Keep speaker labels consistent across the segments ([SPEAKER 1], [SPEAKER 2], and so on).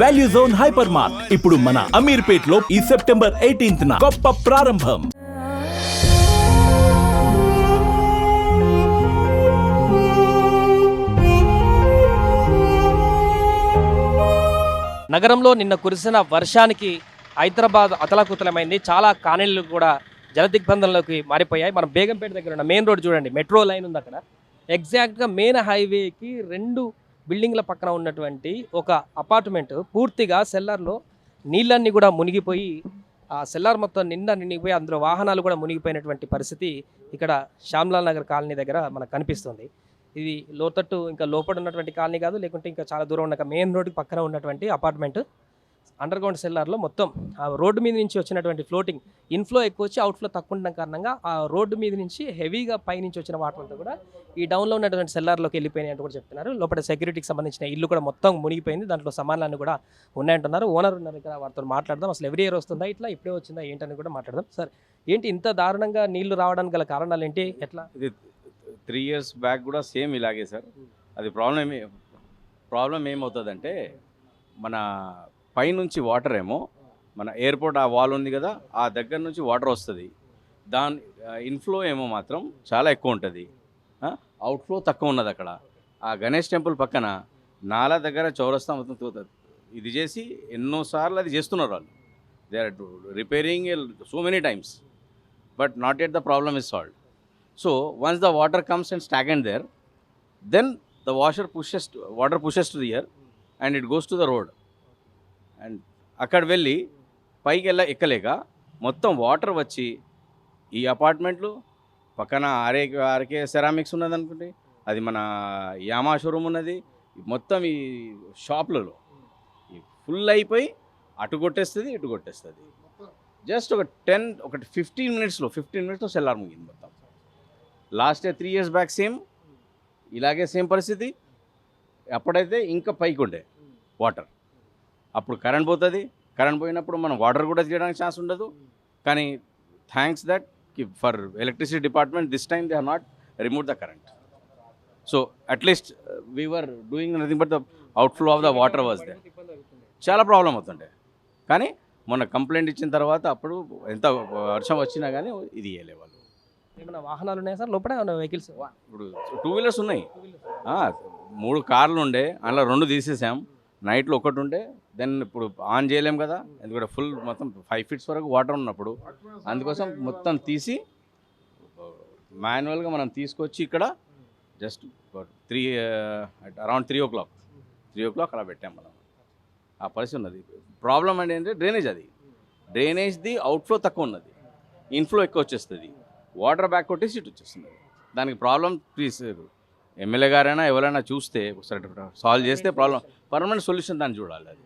[SPEAKER 1] Value zone hyper mart ఇప్పుడు మన అమీర్పేట్లో ఈ సెప్టెంబర్ ఎయిటీన్త్ గొప్ప ప్రారంభం.
[SPEAKER 2] నగరంలో నిన్న కురిసిన వర్షానికి హైదరాబాద్ అతలాకుతలమైంది. చాలా కాలనీలు కూడా జలదిగ్బంధంలోకి మారిపోయాయి. మనం బేగంపేట దగ్గర ఉన్న మెయిన్ రోడ్ చూడండి. మెట్రో లైన్ ఉంది అక్కడ. ఎగ్జాక్ట్గా మెయిన్ హైవేకి రెండు బిల్డింగ్ల పక్కన ఉన్నటువంటి ఒక అపార్ట్మెంట్ పూర్తిగా సెల్లర్లో నీళ్ళన్నీ కూడా మునిగిపోయి ఆ సెల్లార్ మొత్తం నిండా నిండిపోయి అందులో వాహనాలు కూడా మునిగిపోయినటువంటి పరిస్థితి ఇక్కడ శ్యామ్లాల్ నగర్ కాలనీ దగ్గర మనకు కనిపిస్తుంది. ఇది లోతట్టు ఇంకా లోపల ఉన్నటువంటి కాలనీ కాదు లేకుంటే ఇంకా చాలా దూరం ఉన్న మెయిన్ రోడ్డు పక్కన ఉన్నటువంటి అపార్ట్మెంట్. అండర్ గ్రౌండ్ సెల్లార్లో మొత్తం ఆ రోడ్డు మీద నుంచి వచ్చినటువంటి ఫ్లోటింగ్ ఇన్ఫ్లో ఎక్కువ వచ్చి అవుట్ఫ్లో తక్కువ ఉండడం కారణంగా ఆ రోడ్డు మీద నుంచి హెవీగా పైనుంచి వచ్చిన వాటర్ అంతా కూడా ఈ డౌన్లో ఉన్నటువంటి సెల్లార్లోకి వెళ్ళిపోయినాయి అంటూ కూడా చెప్తున్నారు. లోపల సెక్యూరిటీకి సంబంధించిన ఇల్లు కూడా మొత్తం మునిగిపోయింది. దాంట్లో సమానాలు కూడా ఉన్నాయంటున్నారు. ఓనర్ ఉన్నారు ఇక్కడ వారితో మాట్లాడదాం. అసలు ఎవరి ఇయర్ వస్తుందా ఇట్లా ఇప్పుడే వచ్చిందా ఏంటని కూడా మాట్లాడదాం. సార్ ఏంటి ఇంత దారుణంగా నీళ్ళు రావడానికి గల కారణాలు ఏంటి? ఎట్లా?
[SPEAKER 3] ఇది త్రీ ఇయర్స్ బ్యాక్ కూడా సేమ్ ఇలాగే సార్. అది ప్రాబ్లం ప్రాబ్లం ఏమవుతుందంటే మన పైనుంచి వాటర్ ఏమో మన ఎయిర్పోర్ట్ ఆ వాల్ ఉంది కదా ఆ దగ్గర నుంచి వాటర్ వస్తుంది. దాని ఇన్ఫ్లో ఏమో మాత్రం చాలా ఎక్కువ ఉంటుంది. అవుట్ఫ్లో తక్కువ ఉన్నది అక్కడ. ఆ గణేష్ టెంపుల్ పక్కన నాలా దగ్గర చౌరస్తా మొత్తం తూ- ఇది చేసి ఎన్నోసార్లు అది చేస్తున్నారు వాళ్ళు. They are repairing so many times but not at the problem is solve so once the water comes and stack and there then the pushes water water to to here and it goes to the road and అక్కడ వెళ్ళి పైకి వెళ్ళ ఎక్కలేక మొత్తం water వచ్చి ఈ అపార్ట్మెంట్లు పక్కన RA RK ceramics ఉన్నది అనుకోండి అది మన యామా షోరూమ్ ఉన్నది మొత్తం ఈ షాప్లలో. ఫుల్ అయిపోయి అటు కొట్టేస్తుంది ఇటు కొట్టేస్తుంది. జస్ట్ ఒక టెన్ ఒక ఫిఫ్టీన్ మినిట్స్లో ఫిఫ్టీన్ మినిట్స్లో సెల్లార్ ముగింది మొత్తం. Last three years back same ఇలాగే సేమ్ పరిస్థితి. అప్పుడైతే ఇంకా పైకి ఉండే వాటర్. అప్పుడు కరెంట్ పోతుంది. కరెంట్ పోయినప్పుడు మనం వాటర్ కూడా తీయడానికి ఛాన్స్ ఉండదు. కానీ thanks that for electricity department this time they are not remove the current so at least we are doing nothing but the outflow of the water was they చాలా problem అవుతుండే. కానీ మొన్న complaint ఇచ్చిన తర్వాత అప్పుడు ఎంత వర్షం వచ్చినా కానీ ఇది ఇవ్వలే వాళ్ళు.
[SPEAKER 2] ఏమైనా వాహనాలు ఉన్నాయా సార్? లోపల వెహికల్స్
[SPEAKER 3] ఇప్పుడు టూ వీలర్స్ ఉన్నాయి. మూడు కార్లు ఉండే అందులో రెండు తీసేసాం. నైట్లో ఒకటి ఉండే దెన్ ఇప్పుడు ఆన్ చేయలేం కదా? ఎందుకంటే ఫుల్ మొత్తం ఫైవ్ ఫీట్స్ వరకు వాటర్ ఉన్నప్పుడు. అందుకోసం మొత్తం తీసి మాన్యువల్గా మనం తీసుకొచ్చి ఇక్కడ just three around three o'clock three o'clock అలా పెట్టాం మనం. ఆ పరిస్థితి ఉన్నది. ప్రాబ్లం అంటే ఏంటంటే డ్రైనేజ్ అది. డ్రైనేజ్ది అవుట్ఫ్లో తక్కువ ఉన్నది. ఇన్ఫ్లో ఎక్కువ వచ్చేస్తుంది. వాటర్ బ్యాక్ కొట్టేసి ఇటు వచ్చేస్తుంది దానికి ప్రాబ్లం ప్లీజ్ ఎమ్మెల్యే గారైనా ఎవరైనా చూస్తే ఒకసారి సాల్వ్ చేస్తే ప్రాబ్లం పర్మనెంట్ సొల్యూషన్ దాన్ని చూడాలి అది.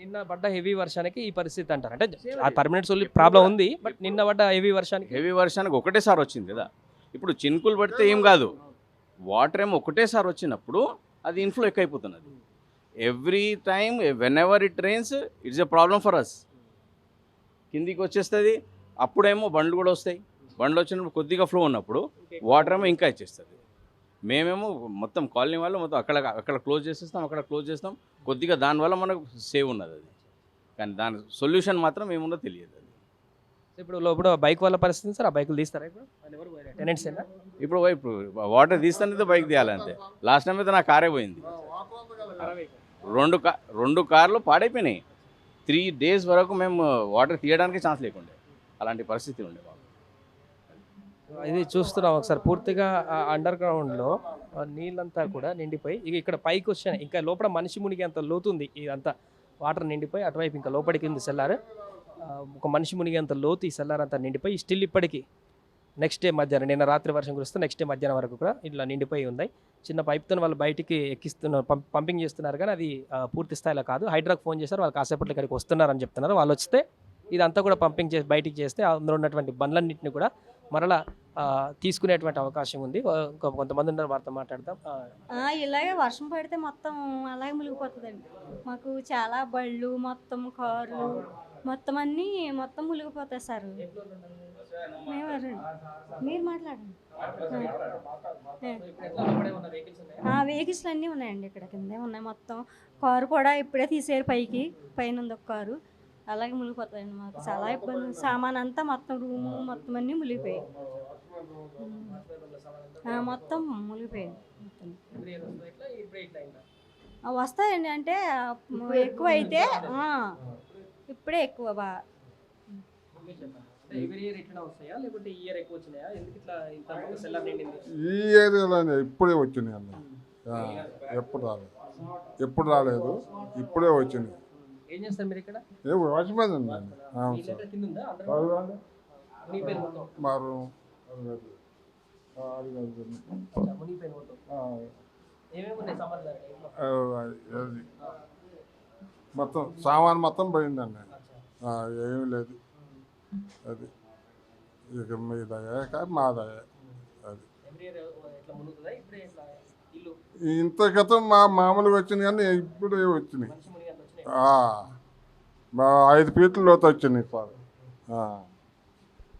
[SPEAKER 2] నిన్న పడ్డ హెవీ వర్షానికి ఈ పరిస్థితి అంటారు. అంటే ఆ పర్మనెంట్ సొల్యూ ప్రాబ్లం ఉంది బట్ నిన్న పడ్డ హెవీ వర్షానికి
[SPEAKER 3] హెవీ వర్షానికి ఒకటేసారి వచ్చింది కదా. ఇప్పుడు చినుకులు పడితే ఏం కాదు. వాటర్ ఏమో ఒకటేసారి వచ్చినప్పుడు అది inflow ఎక్కువైపోతున్నది. Every time whenever it rains it's a problem for us కిందికి వచ్చేస్తుంది అప్పుడేమో బండ్లు కూడా వస్తాయి. బండ్లు వచ్చినప్పుడు కొద్దిగా ఫ్లో ఉన్నప్పుడు వాటర్ ఏమో ఇంకా ఇచ్చేస్తుంది. మేమేమో మొత్తం కాలనీ వాళ్ళు మొత్తం అక్కడ అక్కడ క్లోజ్ చేసేస్తాం అక్కడ క్లోజ్ చేస్తాం. కొద్దిగా దానివల్ల మనకు సేవ్ ఉన్నది అది. కానీ దాని సొల్యూషన్ మాత్రం ఏముందో తెలియదు అది.
[SPEAKER 2] ఇప్పుడు లోపల బైక్ వాళ్ళ పరిస్థితి సార్ ఆ బైకులు తీస్తారా ఇప్పుడు? టెనెంట్స్
[SPEAKER 3] ఇప్పుడు ఇప్పుడు వాటర్ తీస్తానంటే బైక్ తీయాలంతే. లాస్ట్ టైం అయితే నా కారే పోయింది. రెండు కా రెండు కార్లు పాడైపోయినాయి. త్రీ డేస్ వరకు మేము వాటర్ తీయడానికి ఛాన్స్ లేకుండే. అలాంటి పరిస్థితి ఉండే
[SPEAKER 2] ఇది చూస్తున్నాం ఒకసారి. పూర్తిగా అండర్ గ్రౌండ్లో నీళ్ళంతా కూడా నిండిపోయి ఇక ఇక్కడ పైకి వచ్చాయి ఇంకా లోపల మనిషి మునిగి అంత లోతుంది. ఇదంతా వాటర్ నిండిపోయి అటువైపు ఇంకా లోపలికి ఉంది సెల్లార్. ఒక మనిషి మునిగి అంత లోతు ఈ సెల్లార్ అంతా నిండిపోయి స్టిల్ ఇప్పటికి నెక్స్ట్ డే మధ్యాహ్నం నిన్న రాత్రి వర్షం కురిస్తే నెక్స్ట్ డే మధ్యాహ్నం వరకు కూడా ఇట్లా నిండిపోయి ఉంది చిన్న పైప్తో వాళ్ళు బయటికి ఎక్కిస్తున్నారు పంపింగ్ చేస్తున్నారు కానీ అది పూర్తి స్థాయిలో కాదు. హైడ్రాక్ ఫోన్ చేశారు వాళ్ళు కాసేపట్లో ఇక్కడికి వస్తున్నారని చెప్తున్నారు. వాళ్ళు వస్తే ఇదంతా కూడా పంపింగ్ చేసి బయటికి చేస్తే అందులో ఉన్నటువంటి బండ్లన్నింటిని కూడా మరలా తీసుకునేటువంటి అవకాశం ఉంది. కొంతమంది ఉన్నారు వారితో మాట్లాడదాం.
[SPEAKER 4] ఇలాగే వర్షం పడితే మొత్తం అలాగే మునిగిపోతుందండి. మాకు చాలా బళ్ళు మొత్తం కార్లు మొత్తం అన్నీ మొత్తం మునిగిపోతాయి సార్. మీరు మాట్లాడండి. వెహికల్స్ అన్నీ ఉన్నాయండి ఇక్కడ కిందే ఉన్నాయి మొత్తం. కారు కూడా ఇప్పుడే తీసేరు పైకి. పైన ఉంది ఒక కారు. అలాగే మునిగిపోతాయండి మాకు. చాలా ఇబ్బంది. సామాన్ అంతా మొత్తం రూము మొత్తం అన్నీ మునిగిపోయాయి. మొత్తం? ఆ, వస్తాయండి అంటే ఎక్కువ అయితే ఆ, ఇప్పుడే ఎక్కువ బాగా
[SPEAKER 2] లేకపోతే ఈ ఇయర్
[SPEAKER 5] ఏరియాలోనే ఇప్పుడే వచ్చినాయి అన్న. ఎప్పుడు రాలేదు. ఎప్పుడు రాలేదు ఇప్పుడే వచ్చినాయి.
[SPEAKER 2] ఏం చేస్తారు మీరు ఇక్కడ?
[SPEAKER 5] వాచ్మెన్ అండి. అవును
[SPEAKER 2] ఈ
[SPEAKER 5] సార్.
[SPEAKER 2] మొత్తం
[SPEAKER 5] సామాన్ మొత్తం పోయిందండి. ఏమీ లేదు. అది. ఇక మీ దయ కాదు మా దయ అది ఇంత క్రితం మా మామూలుగా వచ్చినాయి కానీ ఇప్పుడే వచ్చినాయి. ఐదు ఫీట్ల లోతు వచ్చినాయి సార్.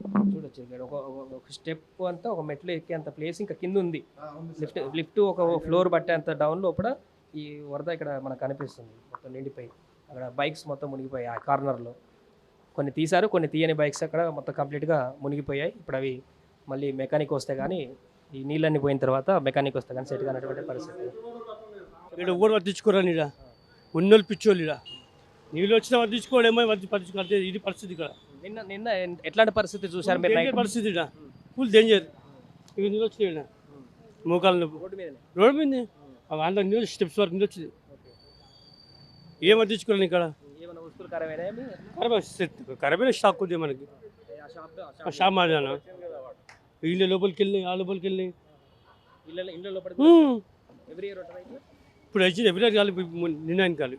[SPEAKER 2] చూడొచ్చు ఇక్కడ. ఒక ఒక- స్టెప్ అంతా ఒక మెట్లు ఎక్కే అంత ప్లేస్ ఇంకా కింద ఉంది. లిఫ్ట్ లిఫ్ట్ ఒక ఫ్లోర్ బట్టే అంత డౌన్ లోపల ఈ వరద ఇక్కడ మనకు కనిపిస్తుంది. మొత్తం నిండిపోయి. అక్కడ బైక్స్ మొత్తం మునిగిపోయాయి ఆ కార్నర్లో కొన్ని తీశారు కొన్ని తీయని బైక్స్ అక్కడ మొత్తం కంప్లీట్గా మునిగిపోయాయి. ఇప్పుడు అవి మళ్ళీ మెకానిక్ వస్తే కానీ ఈ నీళ్ళన్నీ పోయిన తర్వాత మెకానిక్ వస్తే కానీ సెట్ కానటువంటి పరిస్థితి
[SPEAKER 6] ఇక్కడ ఎవరు పట్టించుకోరని ఇక్కడ ఉన్నోళ్ళు పిచ్చోళ్ళు ఇక్కడ నీళ్ళు వచ్చినా పట్టించుకోడేమో పట్టి పట్టించుకుంటే ఇది పరిస్థితి ఇక్కడ.
[SPEAKER 2] నిన్న నిన్న ఎట్లాంటి పరిస్థితి చూశారు మీరు
[SPEAKER 6] పరిస్థితి ఫుల్ డేంజర్ ఇక నీళ్ళు వచ్చినాయి మోకాలు నొప్పి.
[SPEAKER 2] రోడ్డు మీదనే?
[SPEAKER 6] మీద అంత నీళ్ళు స్టెప్స్ వరకు నీళ్ళు వచ్చింది. ఏం పట్టించుకోరని ఇక్కడ? ఖరాబైన స్టాక్ ఉంది మనకి.
[SPEAKER 2] షాప్
[SPEAKER 6] మాడినా ఇల్లు లోపలికి వెళ్ళినాయి ఆ లోపలికి
[SPEAKER 2] ఇళ్ళ ఇళ్ళ ఇట్లా?
[SPEAKER 6] ఇప్పుడు వచ్చి ఎవ్రీ కాదు నిన్న కాదు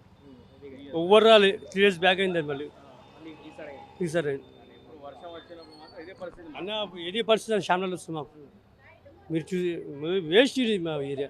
[SPEAKER 6] ఎవ్వరు రాలే. త్రీ డేస్ బ్యాక్ అయింది మళ్ళీ.
[SPEAKER 2] మళ్ళీ
[SPEAKER 6] అన్న ఇదే పరిస్థితి శ్యామలలో వస్తుంది మాకు మీరు చూసి వేస్ట్ మా ఏరియా.